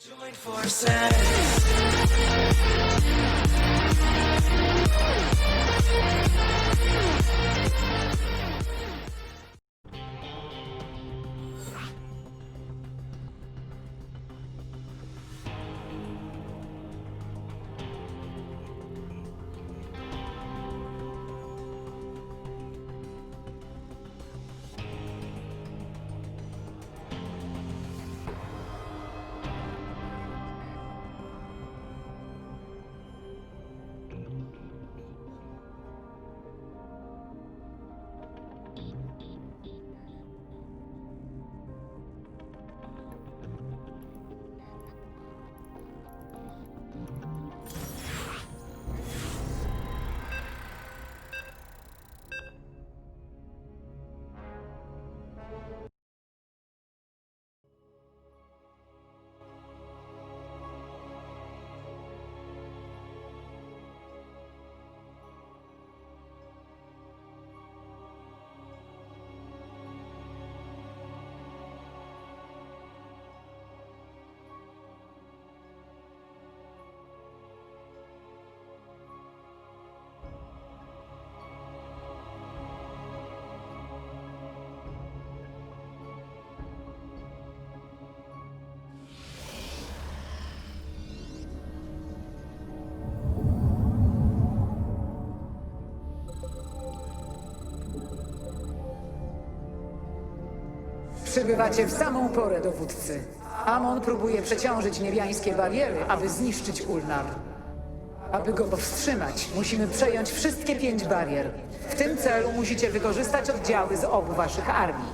Join forces. Przybywacie w samą porę, dowódcy. Amon próbuje przeciążyć niebiańskie bariery, aby zniszczyć Ulnar. Aby go powstrzymać, musimy przejąć wszystkie pięć barier. W tym celu musicie wykorzystać oddziały z obu waszych armii.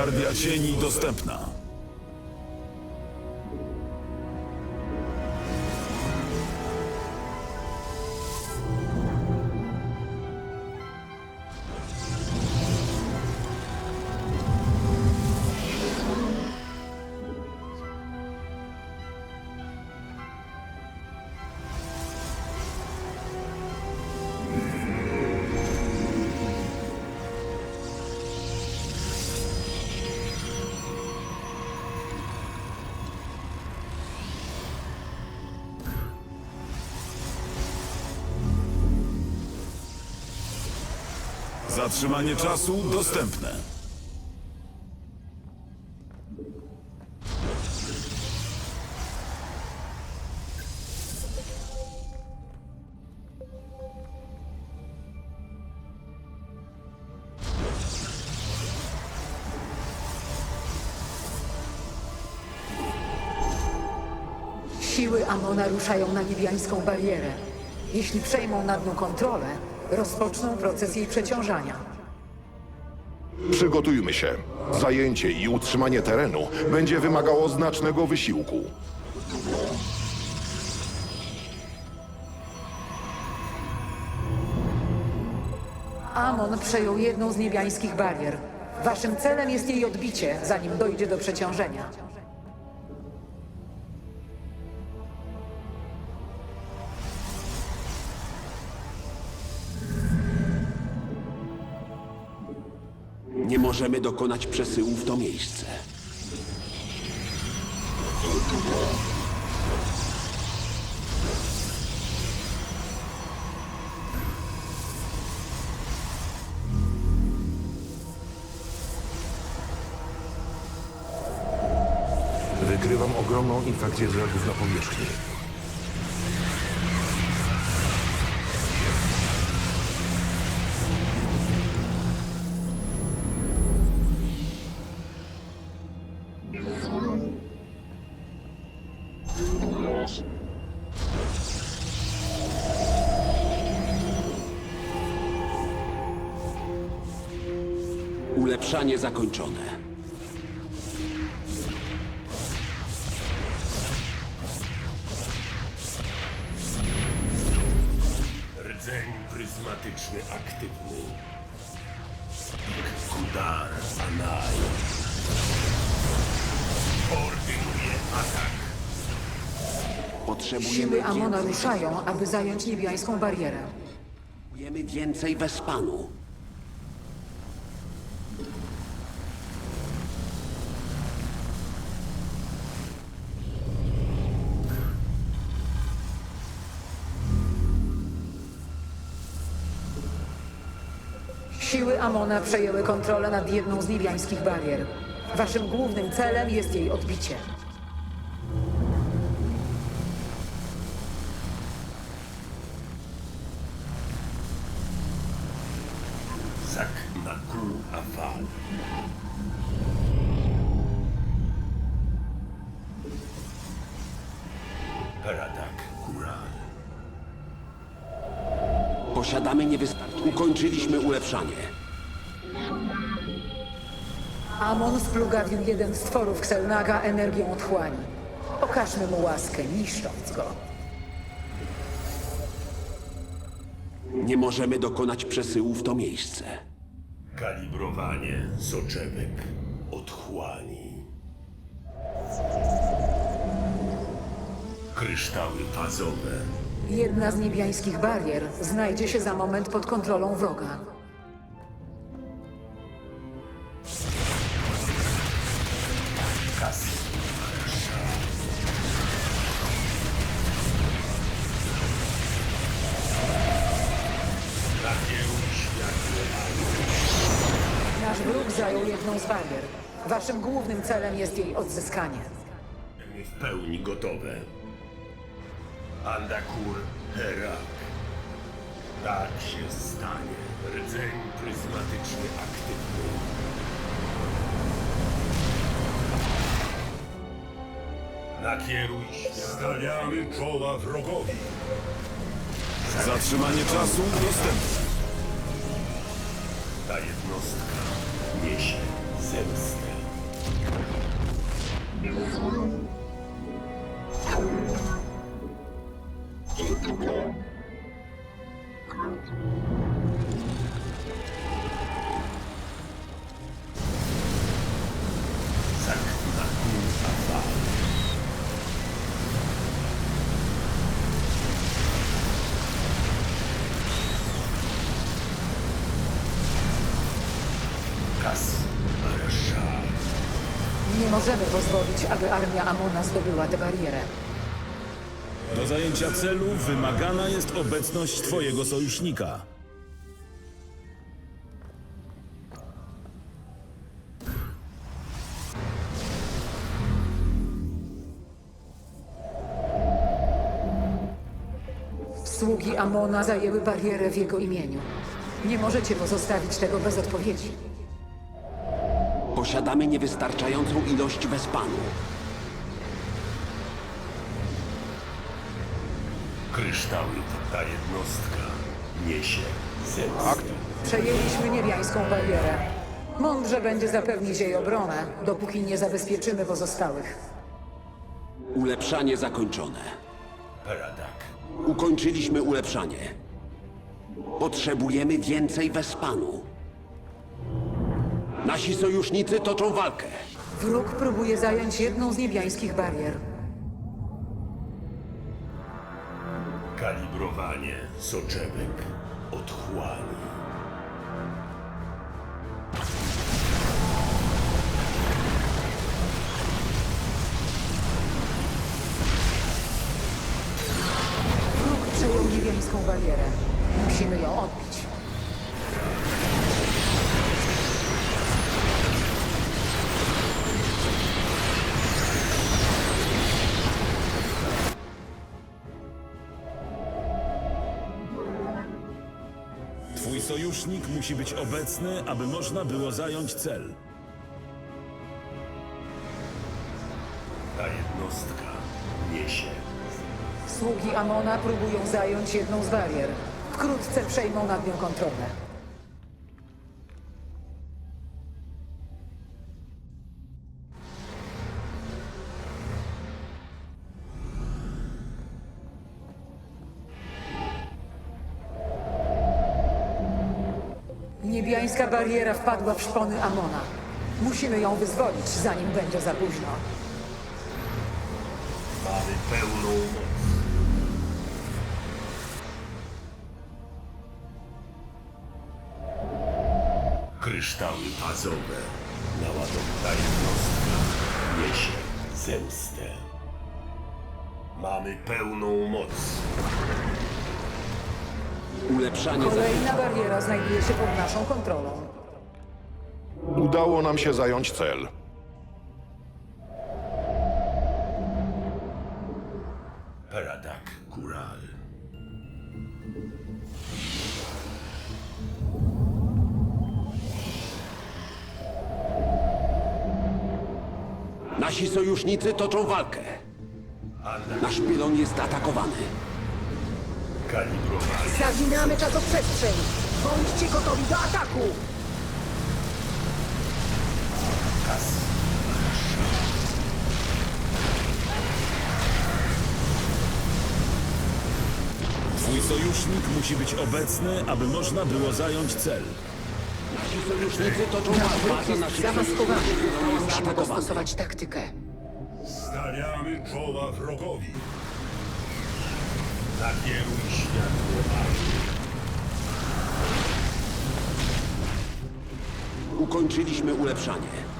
Gwardia Cieni dostępna. Zatrzymanie czasu dostępne. Siły Amona ruszają na niebiańską barierę. Jeśli przejmą nad nią kontrolę, rozpoczną proces jej przeciążania. Przygotujmy się. Zajęcie i utrzymanie terenu będzie wymagało znacznego wysiłku. Amon przejął jedną z niebiańskich barier. Waszym celem jest jej odbicie, zanim dojdzie do przeciążenia. Nie możemy dokonać przesyłu w to miejsce. Wykrywam ogromną infekcję zergów na powierzchni. Ulepszanie zakończone. Rdzeń pryzmatyczny aktywny. Kudar Anai. Ordynuje atak. Potrzebujemy Siły Amona więcej, ruszają, aby zająć niebiańską barierę. potrzebujemy więcej Wespanu. Siły Amona przejęły kontrolę nad jedną z niebiańskich barier. Waszym głównym celem jest jej odbicie. Posiadamy niewystarczająco. Ukończyliśmy ulepszanie. Amon splugawił jeden z tworów Xelnaga energią otchłani. Okażmy mu łaskę, niszcząc go. Nie możemy dokonać przesyłu w to miejsce. Kalibrowanie soczewek otchłani. Kryształy fazowe. Jedna z niebiańskich barier znajdzie się za moment pod kontrolą wroga. Nasz wróg zajął jedną z barier. Waszym głównym celem jest jej odzyskanie. W pełni gotowe. Andakur Herak. Tak się stanie. Rdzeń pryzmatyczny aktywny. Nakieruj światło. Stawiamy czoła wrogowi. Zatrzymanie czasu dostępne. Ta jednostka niesie zemstę. Aby armia Amona zdobyła tę barierę. Do zajęcia celu wymagana jest obecność twojego sojusznika. Sługi Amona zajęły barierę w jego imieniu. Nie możecie pozostawić tego bez odpowiedzi. Posiadamy niewystarczającą ilość Wespanu. Kryształy ta jednostka niesie zemstę. Przejęliśmy niebiańską barierę. Mądrze będzie zapewnić jej obronę, dopóki nie zabezpieczymy pozostałych. Ulepszanie zakończone. Paradak. Ukończyliśmy ulepszanie. Potrzebujemy więcej Wespanu. Nasi sojusznicy toczą walkę. Wróg próbuje zająć jedną z niebiańskich barier. Kalibrowanie soczewek otchłani. Wróg przejął niebiańską barierę. Musimy ją odbić. Sojusznik musi być obecny, aby można było zająć cel. Ta jednostka niesie Sługi Amona próbują zająć jedną z barier. Wkrótce przejmą nad nią kontrolę. Niebiańska bariera wpadła w szpony Amona. Musimy ją wyzwolić, zanim będzie za późno. Mamy pełną moc. Kryształy fazowe. Naładowana jednostka niesie zemstę. Mamy pełną moc. Ulepszanie za... Kolejna bariera znajduje się pod naszą kontrolą. Udało nam się zająć cel. Paradak Kural. Nasi sojusznicy toczą walkę. Nasz pylon jest atakowany. Kalibrowanie. Zaginamy czasoprzestrzeń! Bądźcie gotowi do ataku! Twój sojusznik musi być obecny, aby można było zająć cel. Nasi sojusznicy toczą walkę. Naszych Zamaskowany. jest Musimy dostosować taktykę. Stawiamy czoła wrogowi. Nakieruj światło. Ukończyliśmy ulepszanie.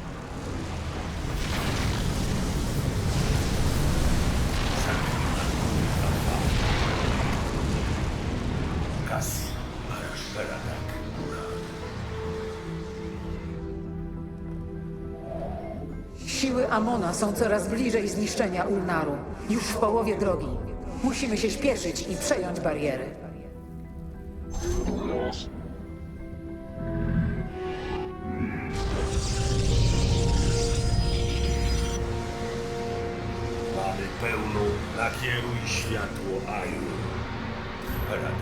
Siły Amona są coraz bliżej zniszczenia Ulnaru. Już w połowie drogi. Musimy się śpieszyć i przejąć bariery. Mamy pełną. Nakieruj światło Aju. Kural.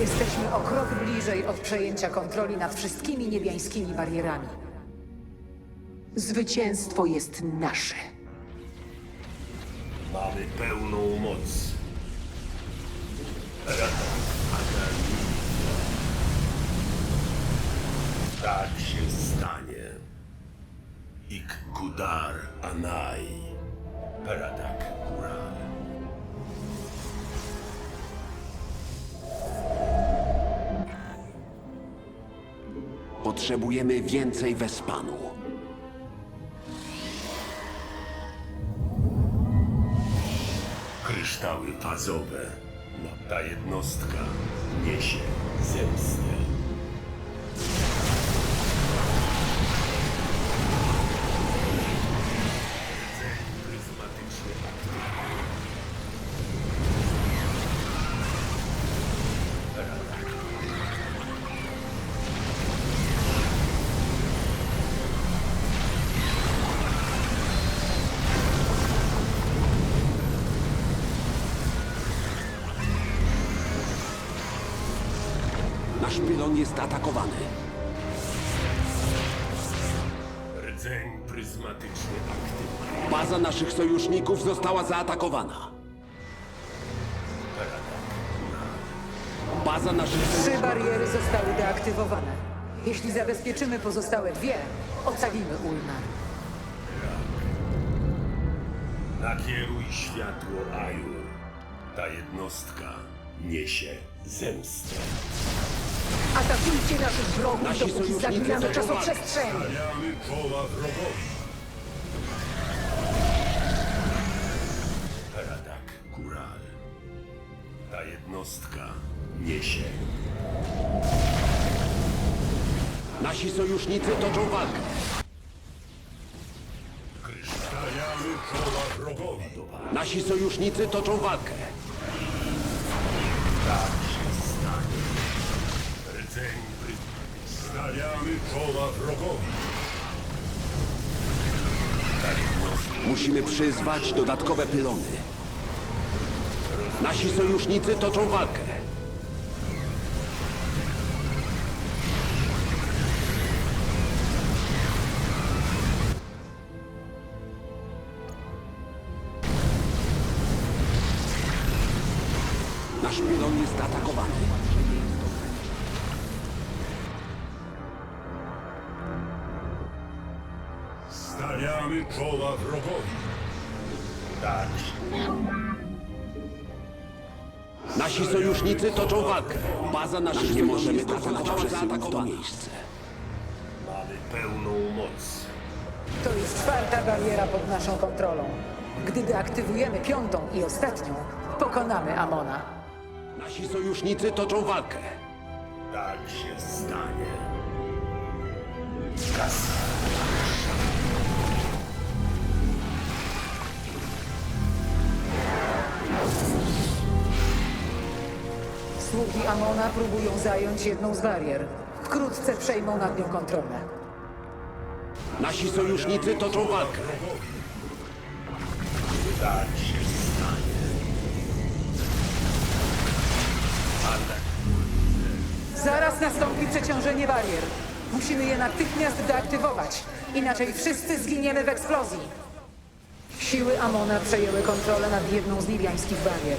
Jesteśmy o krok bliżej od przejęcia kontroli nad wszystkimi niebiańskimi barierami. Zwycięstwo jest nasze. Mamy pełną moc. Tak się stanie. Ikkudar Anai. Paradak Kural. Potrzebujemy więcej Wespanu. No, ta jednostka niesie zemstę. Pylon jest atakowany. Rdzeń pryzmatyczny aktywny. Baza naszych sojuszników została zaatakowana. Baza naszych Trzy bariery zostały deaktywowane. Jeśli zabezpieczymy pozostałe dwie, ocalimy Ulnar. Nakieruj światło Ajur. Ta jednostka niesie zemstę. Atakujcie naszych wrogów, Nasi dopóki sojusznicy zabijamy to! Stawiamy wrogowi. Radak Kural. Ta jednostka niesie Nasi sojusznicy toczą walkę. Stawiamy wrogowi. Nasi sojusznicy toczą walkę. Stawiamy czoła wrogowi. Musimy przyzwać dodatkowe pylony. Nasi sojusznicy toczą walkę. Nasi sojusznicy toczą walkę. Baza naszych nie możemy została zaatakowana. miejsce. Mamy pełną moc. To jest czwarta bariera pod naszą kontrolą. Gdy deaktywujemy piątą i ostatnią, pokonamy Amona. Nasi sojusznicy toczą walkę. Tak się stanie. Kasa. Sługi Amona próbują zająć jedną z barier. Wkrótce przejmą nad nią kontrolę. Nasi sojusznicy toczą walkę. Się stanie. Atak. Zaraz nastąpi przeciążenie barier. Musimy je natychmiast deaktywować, inaczej wszyscy zginiemy w eksplozji. Siły Amona przejęły kontrolę nad jedną z libiańskich barier.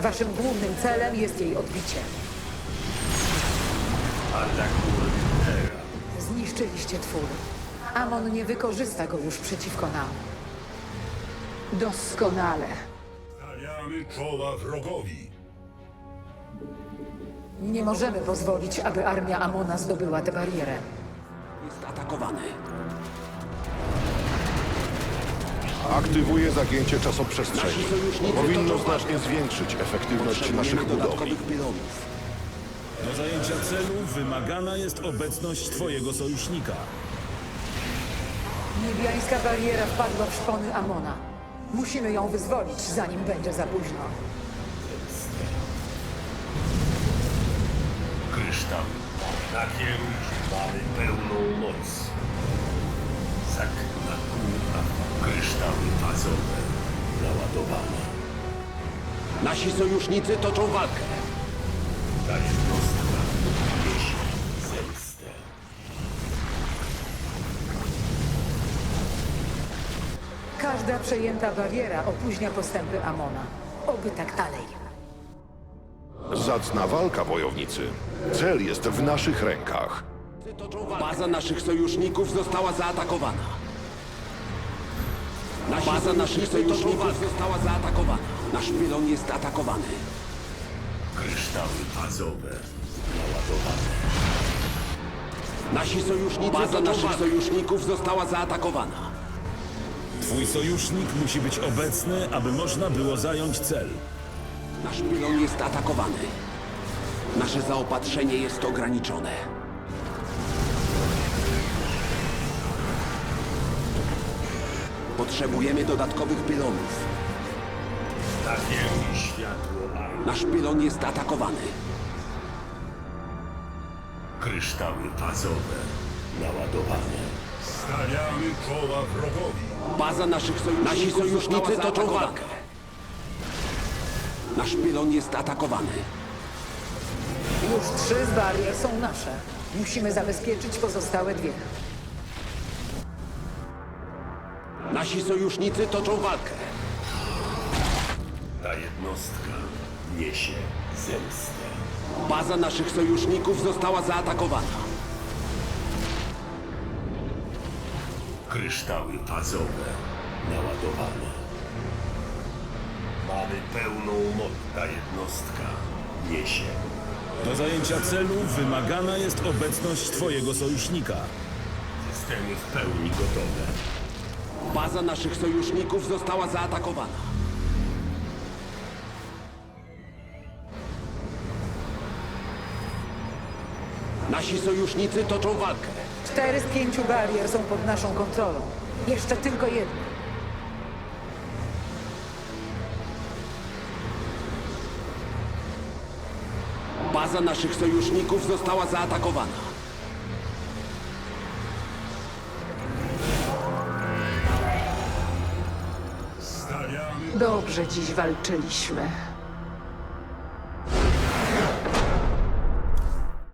Waszym głównym celem jest jej odbicie. Zniszczyliście twór. Amon nie wykorzysta go już przeciwko nam. Doskonale. Stawiamy czoła wrogowi. Nie możemy pozwolić, aby armia Amona zdobyła tę barierę. Jest atakowany. Aktywuję zagięcie czasoprzestrzeni. Powinno znacznie zwiększyć efektywność naszych budowli. Do zajęcia celu wymagana jest obecność twojego sojusznika. Niebiańska bariera wpadła w szpony Amona. Musimy ją wyzwolić, zanim będzie za późno. Kryształ. Nakieruj. Mamy pełną moc. Zak na pół, a kryształy fazowe naładowane. Nasi sojusznicy toczą walkę. Ta jednostka niesie zemstę. Każda przejęta bariera opóźnia postępy Amona. Oby tak dalej. Zacna walka, wojownicy. Cel jest w naszych rękach. Baza naszych sojuszników została zaatakowana. Nasi Baza naszych sojuszników została zaatakowana. Nasz pylon jest atakowany. Kryształy fazowe naładowane. Nasi sojusznicy Baza naszych sojuszników została zaatakowana. Twój sojusznik musi być obecny, aby można było zająć cel. Nasz pylon jest atakowany. Nasze zaopatrzenie jest ograniczone. Potrzebujemy dodatkowych pylonów. Nakieruj światło Ajur. Nasz pylon jest atakowany. Kryształy fazowe naładowane. Stawiamy czoła wrogowi. Baza naszych sojuszników Nasi sojusznicy toczą walkę. Nasz pylon jest atakowany. Już trzy z barier są nasze. Musimy zabezpieczyć pozostałe dwie. Nasi sojusznicy toczą walkę. Ta jednostka niesie zemstę. Baza naszych sojuszników została zaatakowana. Kryształy fazowe naładowane. Mamy pełną moc. Ta jednostka niesie. Do zajęcia celu wymagana jest obecność twojego sojusznika. Systemy w pełni gotowe. Baza naszych sojuszników została zaatakowana. Nasi sojusznicy toczą walkę. Cztery z pięciu barier są pod naszą kontrolą. Jeszcze tylko jedna. Baza naszych sojuszników została zaatakowana. Dobrze dziś walczyliśmy.